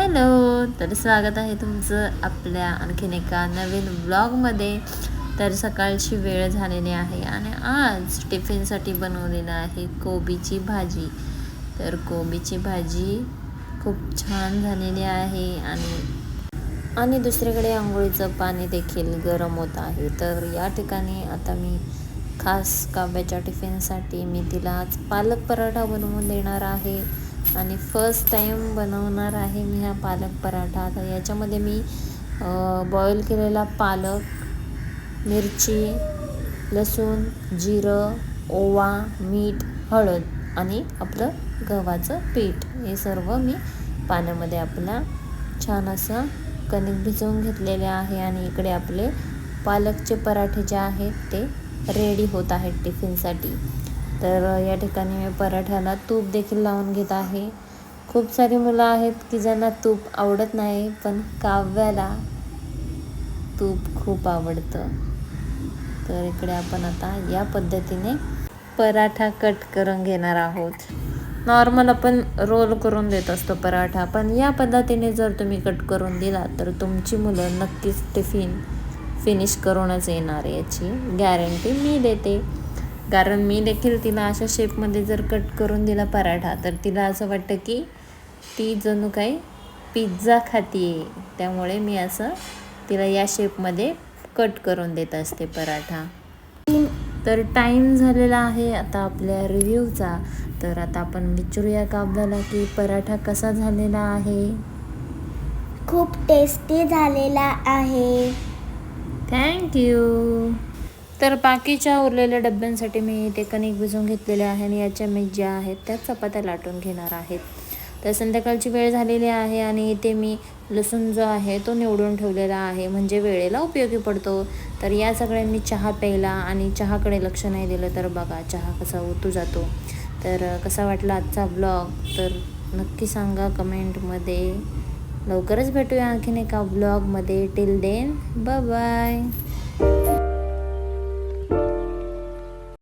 Hello तर स्वागत आहे तुमचं आपल्या आणखीन एका नवीन ब्लॉगमध्ये तर सकाळची वेळ झालेली आहे आणि आज टिफिनसाठी बनवलेलं आहे कोबीची भाजी. तर कोबीची भाजी खूप छान झालेली आहे आणि आणि दुसरीकडे आंघोळीचं पाणी देखील गरम होत आहे. तर या ठिकाणी आता मी खास काव्याच्या टिफिनसाठी मी तिला आज पालक पराठा बनवून देणार आहे. आणि फर्स्ट टाईम बनवणार आहे मी हा पालक पराठा. तर याच्यामध्ये मी बॉईल केलेला पालक मिरची लसूण जिरं ओवा मीठ हळद आणि आपलं गव्हाचं पीठ. हे सर्व मी पाण्यामध्ये आपला छान असं कणिक भिजवून घेतलेले आहे आणि इकडे आपले पालकचे पराठे जे आहेत ते रेडी होत आहेत टिफिनसाठी. तर या ठिकाणी मी पराठ्याला तूप देखील लावून घेत आहे. खूप सारी मुलं आहेत की ज्यांना तूप आवडत नाही पण काव्याला तूप खूप आवडतं. तर इकडे आपण आता या पद्धतीने पराठा कट करून घेणार आहोत. नॉर्मल आपण रोल करून देत असतो पराठा पण या पद्धतीने जर तुम्ही कट करून दिला तर तुमची मुलं नक्कीच टिफिन फिनिश करूनच येणार याची गॅरंटी मी देते. कारण मी देखील तिला अशा शेपमध्ये जर कट करून दिला पराठा तर तिला असं वाटतं की ती जणू काही पिझ्झा खाती त्यामुळे मी असं तिला या शेपमध्ये कट करून देत असते पराठा. तर टाईम झालेला आहे आता आपल्या रिव्ह्यूचा तर आता आपण विचारूया का आपल्याला की पराठा कसा झालेला आहे. खूप टेस्टी झालेला आहे. थँक्यू तर बाकीच्या उरलेल्या डब्यांसाठी मी ते कणिक भिजवून घेतलेले आहे आणि याच्या मी ज्या आहेत त्या चपात्या लाटून घेणार आहेत. तर संध्याकाळची वेळ झालेली आहे आणि इथे मी लसूण जो आहे तो निवडून ठेवलेला आहे. म्हणजे वेळेला उपयोगी पडतो. तर या सगळ्यांनी चहा प्यायला आणि चहाकडे लक्ष नाही दिलं तर बघा चहा कसा ओतू जातो. तर कसा वाटला आजचा ब्लॉग तर नक्की सांगा कमेंटमध्ये लवकरच भेटूया आणखीन एका ब्लॉगमध्ये टिल देन बाय